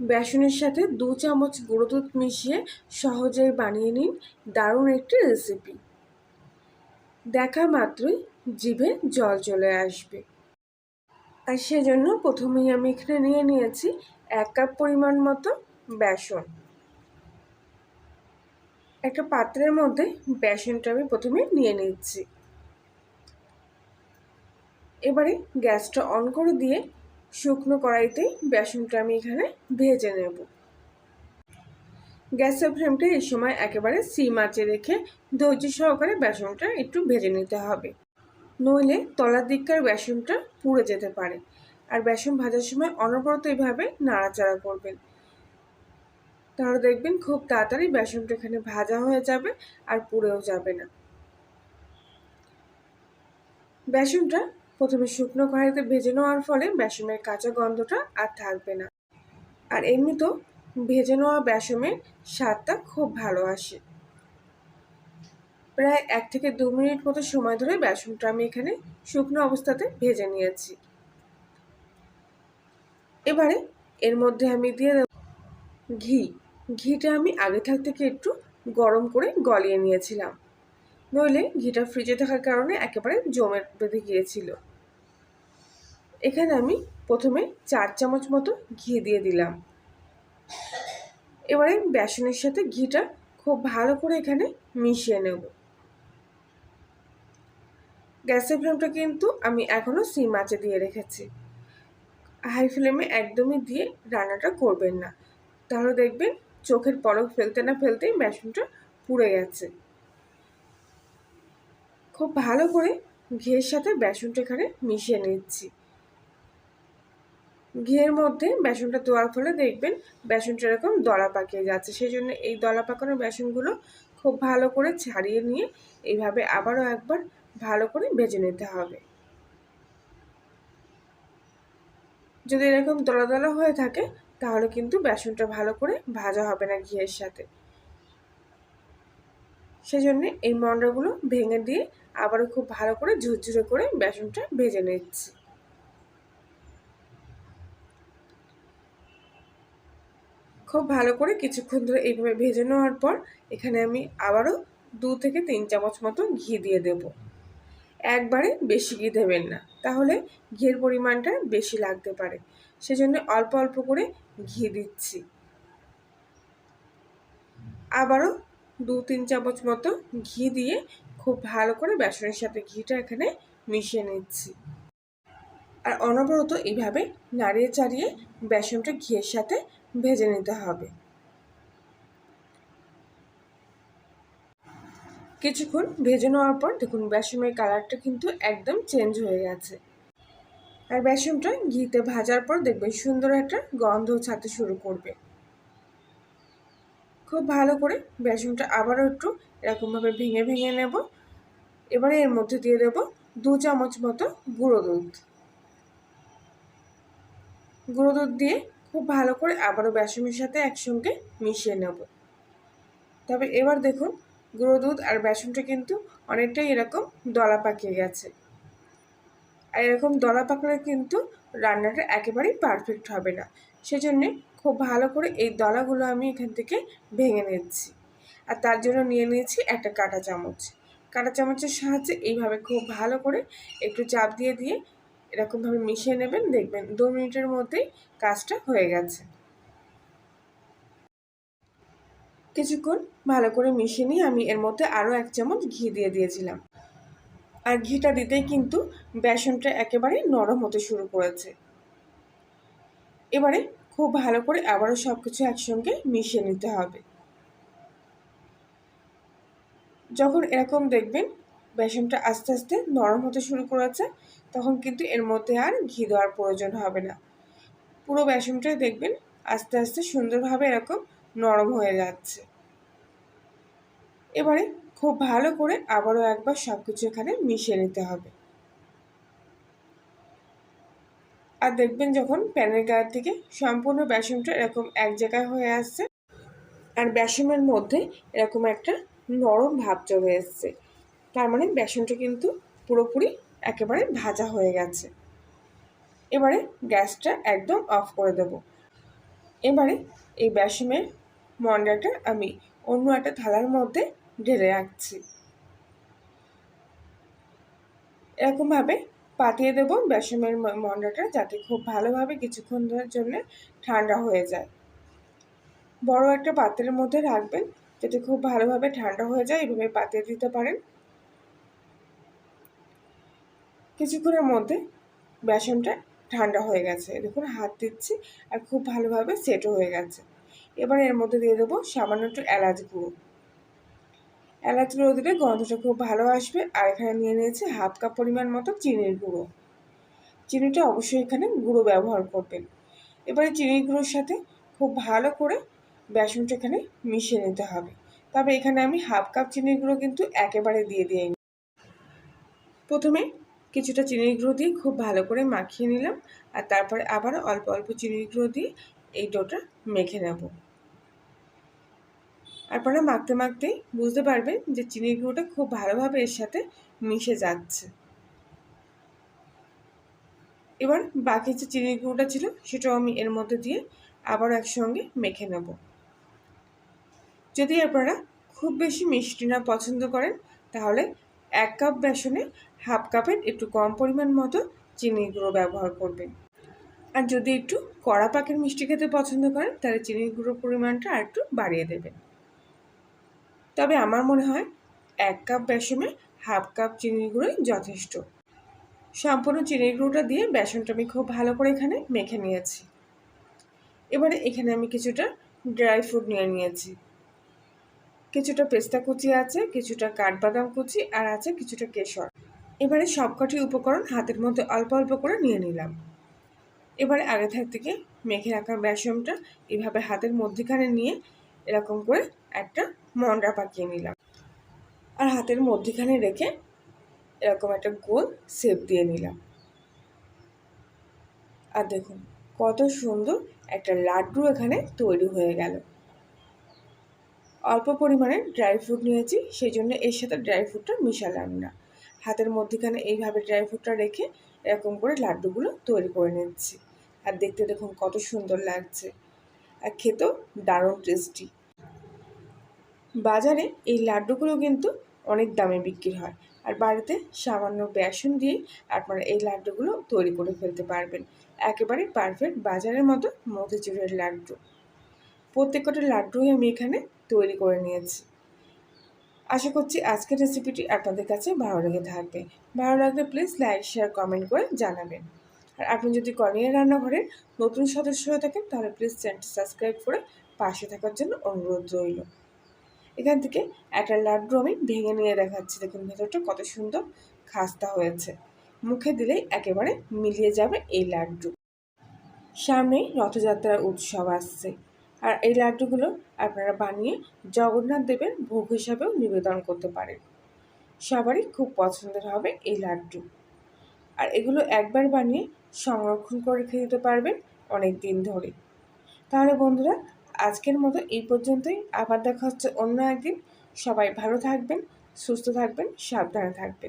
বেসনের সাথে দু চামচ গুঁড়ো দুধ মিশিয়ে সহজেই বানিয়ে নিন দারুণ একটি রেসিপি দেখা মাত্রই জিভে জল চলে আসবে। আর সেজন্য প্রথমেই আমি এখানে নিয়ে নিয়েছি এক কাপ পরিমাণ মতো বেসন। একটা পাত্রের মধ্যে বেসনটা আমি প্রথমে নিয়ে নিচ্ছি। এবারে গ্যাসটা অন করে দিয়ে শুকনো কড়াইতেই বেসনটা আমি এখানে ভেজে নেব। গ্যাসের ফ্লেমটা এই সময় একেবারে সিম আঁচে রেখে ধৈর্য সহকারে বেসনটা একটু ভেজে নিতে হবে। নইলে তলার দিককার বেসনটা পুড়ে যেতে পারে আর বেসন ভাজার সময় অনবরত এইভাবে নাড়াচাড়া করবেন। তাহলে দেখবেন খুব তাড়াতাড়ি বেসনটা এখানে ভাজা হয়ে যাবে আর পুড়েও যাবে না। বেসনটা প্রথমে শুকনো কড়াইতে ভেজে নেওয়ার ফলে বেসনের কাঁচা গন্ধটা আর থাকবে না। আর এমনিতেও ভেজে নেওয়া বেসনের স্বাদটা খুব ভালো আসে। প্রায় এক থেকে দু মিনিট মতো সময় ধরে বেসনটা আমি এখানে শুকনো অবস্থাতে ভেজে নিয়েছি। এবারে এর মধ্যে আমি দিয়ে দেব ঘি। ঘিটা আমি আগে থাক থেকে একটু গরম করে গলিয়ে নিয়েছিলাম। নইলে ঘিটা ফ্রিজে থাকার কারণে একেবারে জমে বেঁধে গিয়েছিল। এখানে আমি প্রথমে চার চামচ মতো ঘি দিয়ে দিলাম। এবারে বেসনের সাথে ঘিটা খুব ভালো করে এখানে মিশিয়ে নেব। গ্যাসের ফ্লেমটা কিন্তু আমি এখনও সিম আঁচে দিয়ে রেখেছি। হাই ফ্লেমে একদমই দিয়ে রান্নাটা করবেন না। তাহলে দেখবেন চোখের পলক ফেলতে না ফেলতেই বেসনটা পুড়ে গেছে। খুব ভালো করে ঘিয়ের সাথে বেসনটা এখানে মিশিয়ে নিচ্ছি। ঘিয়ের মধ্যে বেসনটা দেওয়ার ফলে দেখবেন বেসনটা এরকম দলা পাকিয়ে যাচ্ছে। সেই জন্য এই দলা পাকানো বেসনগুলো খুব ভালো করে ছাড়িয়ে নিয়ে এইভাবে আবারও একবার ভালো করে ভেজে নিতে হবে। যদি এরকম দলা দলা হয়ে থাকে, তাহলে কিন্তু বেসনটা ভালো করে ভাজা হবে না ঘিয়ের সাথে। সেজন্য এই মন্ডাগুলো ভেঙে দিয়ে আবারও খুব ভালো করে ঝুরঝুরে করে বেসনটা ভেজে নিচ্ছি। খুব ভালো করে কিছুক্ষণ ধরে এইভাবে ভেজে নেওয়ার পর এখানে আমি আবারও দু থেকে তিন চামচ মতো ঘি দিয়ে দেব। একবারে বেশি ঘি দেবেন না, তাহলে ঘিয়ের পরিমাণটা বেশি লাগতে পারে। সেজন্য অল্প অল্প করে ঘি দিচ্ছি। আবারও দু তিন চামচ মতো ঘি দিয়ে খুব ভালো করে বেসনের সাথে ঘিটা এখানে মিশিয়ে নিচ্ছি। আর অনবরত এইভাবে নাড়িয়ে চাড়িয়ে বেসনটা ঘিয়ের সাথে ভেজে নিতে হবে। কিছুক্ষণ ভেজে নেওয়ার পর দেখুন, বেসনের কালারটা কিন্তু একদম চেঞ্জ হয়ে গেছে। আর বেসনটা ঘিতে ভাজার পর দেখবেন সুন্দর একটা গন্ধ ছাড়তে শুরু করবে। খুব ভালো করে বেসনটা আবারও একটু এরকমভাবে ভেঙে ভেঙে নেব। এবারে এর মধ্যে দিয়ে দেব দু চামচ মতো গুঁড়ো দুধ। গুঁড়ো দুধ দিয়ে খুব ভালো করে আবারও বেসনের সাথে একসঙ্গে মিশিয়ে নেব। তবে এবার দেখুন, গুঁড়ো দুধ আর বেসনটা কিন্তু অনেকটাই এরকম দলা পাকিয়ে গেছে। আর এরকম দলা পাকলে কিন্তু রান্নাটা একেবারেই পারফেক্ট হবে না। সেজন্যে খুব ভালো করে এই দলাগুলো আমি এখান থেকে ভেঙে নিচ্ছি। আর তার জন্য নিয়ে নিয়েছি একটা কাঁটা চামচ। কাঁটা চামচের সাহায্যে এইভাবে খুব ভালো করে একটু চাপ দিয়ে দিয়ে এরকমভাবে মিশিয়ে নেবেন, দেখবেন দু মিনিটের মধ্যেই কাজটা হয়ে গেছে। কিছুক্ষণ ভালো করে মিশিয়ে নিয়ে আমি এর মধ্যে আরও এক চামচ ঘি দিয়ে দিয়েছিলাম। আর ঘিটা দিতেই কিন্তু বেসনটা একেবারে নরম হতে শুরু করেছে। এবারে খুব ভালো করে আবারও সব কিছু একসঙ্গে মিশিয়ে নিতে হবে। যখন এরকম দেখবেন বেসনটা আস্তে আস্তে নরম হতে শুরু করেছে, তখন কিন্তু এর মধ্যে আর ঘি দেওয়ার প্রয়োজন হবে না। পুরো বেসনটাই দেখবেন আস্তে আস্তে সুন্দরভাবে এরকম নরম হয়ে যাচ্ছে। এবারে খুব ভালো করে আবারও একবার সব কিছু এখানে মিশিয়ে নিতে হবে। আর দেখবেন যখন প্যানের গায়ের থেকে সম্পূর্ণ বেসনটা এরকম এক জায়গায় হয়ে আসছে, আর বেসনের মধ্যে এরকম একটা নরম ভাব চলে এসছে। তার মানে বেসনটা কিন্তু পুরোপুরি একেবারে ভাজা হয়ে গেছে। এবারে গ্যাসটা একদম অফ করে দেব। এবারে এই বেসমের মন্ডাটা আমি অন্য একটা থালার মধ্যে ঢেলে রাখছি। এরকমভাবে পাতিয়ে দেবো বেসমের মন্ডাটা যাতে খুব ভালোভাবে কিছুক্ষণ জন্য ঠান্ডা হয়ে যায়। বড় একটা পাত্রের মধ্যে রাখবেন, যাতে খুব ভালোভাবে ঠান্ডা হয়ে যায়, এভাবে পাতিয়ে দিতে পারেন। কিছুক্ষণের মধ্যে বেসনটা ঠান্ডা হয়ে গেছে। দেখুন, হাত দিচ্ছি আর খুব ভালোভাবে সেটও হয়ে গেছে। এবার এর মধ্যে দিয়ে দেবো সামান্য একটু এলাচ গুঁড়ো। এলাচ গুঁড়ো দিলে গন্ধটা খুব ভালো আসবে আর এখানে নিয়ে নিয়েছি হাফ কাপ পরিমাণ মতো চিনির গুঁড়ো। চিনিটা অবশ্যই এখানে গুঁড়ো ব্যবহার করবেন। এবারে চিনির গুঁড়োর সাথে খুব ভালো করে বেসনটা এখানে মিশিয়ে নিতে হবে। তবে এখানে আমি হাফ কাপ চিনির গুঁড়ো কিন্তু একেবারে দিয়ে দিই প্রথমে কিছুটা চিনির গুঁড়ো দিয়ে খুব ভালো করে মাখিয়ে নিলাম আর তারপরে আবার অল্প অল্প চিনির গুঁড়ো দিয়ে এই ডোটা মেখে নেব। আপনারা মাখতে মাখতেই বুঝতে পারবেন যে চিনির গুঁড়োটা খুব ভালোভাবে এর সাথে মিশে যাচ্ছে। এবার বাকি যে চিনির গুঁড়োটা ছিল সেটাও আমি এর মধ্যে দিয়ে আবার একসঙ্গে মেখে নেব। যদি আপনারা খুব বেশি মিষ্টি না পছন্দ করেন তাহলে এক কাপ বেসনে হাফ কাপের একটু কম পরিমাণ মতো চিনি গুঁড়ো ব্যবহার করবেন। আর যদি একটু কড়া পাকের মিষ্টি খেতে পছন্দ করেন, তাহলে চিনি গুঁড়োর পরিমাণটা আর একটু বাড়িয়ে দেবেন। তবে আমার মনে হয় এক কাপ বেসনে হাফ কাপ চিনি গুঁড়োই যথেষ্ট। সম্পূর্ণ চিনির গুঁড়োটা দিয়ে বেসনটা আমি খুব ভালো করে এখানে মেখে নিয়েছি। এবারে এখানে আমি কিছুটা ড্রাই ফ্রুট নিয়ে নিয়েছি। কিছুটা পেস্তা কুচি আছে, কিছুটা কাঠবাদাম কুচি, আর আছে কিছুটা কেশর। এবারে সবকটি উপকরণ হাতের মধ্যে অল্প অল্প করে নিয়ে নিলাম। এবারে আগে থাক মেখে রাখা বেসমটা এভাবে হাতের মধ্যেখানে নিয়ে এরকম করে একটা মন্ডা পাকিয়ে নিলাম। আর হাতের মধ্যেখানে রেখে এরকম একটা গোল শেপ দিয়ে নিলাম। আর দেখুন, কত সুন্দর একটা লাড্ডু এখানে তৈরি হয়ে গেল। অল্প পরিমাণে ড্রাই ফ্রুট নিয়েছি, সেই জন্য এর সাথে ড্রাই ফ্রুটটা মিশালাম না। হাতের মধ্যেখানে এইভাবে ড্রাই ফ্রুটটা রেখে এরকম করে লাড্ডুগুলো তৈরি করে নিচ্ছি। আর দেখতে দেখুন কত সুন্দর লাগছে। আর খেতেও দারুণ টেস্টি বাজারে এই লাড্ডুগুলো কিন্তু অনেক দামে বিক্রি হয়। আর বাড়িতে সামান্য বেসন দিয়েই আপনারা এই লাড্ডুগুলো তৈরি করে ফেলতে পারবেন। একেবারে পারফেক্ট বাজারের মতো মতিচুরের লাড্ডু। প্রত্যেকটা লাড্ডুই আমি এখানে তৈরি করে নিয়েছি। আশা করছি আজকের রেসিপিটি আপনাদের কাছে ভালো লেগে থাকবে। ভালো লাগলে প্লিজ লাইক শেয়ার কমেন্ট করে জানাবেন। আর আপনি যদি কর্নিয়া রান্নাঘরের নতুন সদস্য হয়ে থাকেন, তাহলে প্লিজ চ্যানেলটি সাবস্ক্রাইব করে পাশে থাকার জন্য অনুরোধ রইল। এখান থেকে একটা লাড্ডু আমি ভেঙে নিয়ে দেখাচ্ছি। দেখুন ভেতরটা কত সুন্দর খাস্তা হয়েছে। মুখে দিলেই একেবারে মিলিয়ে যাবে এই লাড্ডু। সামনেই রথযাত্রার উৎসব আসছে। আর এই লাড্ডুগুলো আপনারা বানিয়ে জগন্নাথ দেবের ভোগ হিসাবেও নিবেদন করতে পারেন। সবারই খুব পছন্দের হবে এই লাড্ডু। আর এগুলো একবার বানিয়ে সংরক্ষণ করে রেখে দিতে পারবেন অনেক দিন ধরে। তাহলে বন্ধুরা, আজকের মতো এই পর্যন্তই। আবার দেখা হচ্ছে অন্য একদিন। সবাই ভালো থাকবেন, সুস্থ থাকবেন, সাবধানে থাকবেন।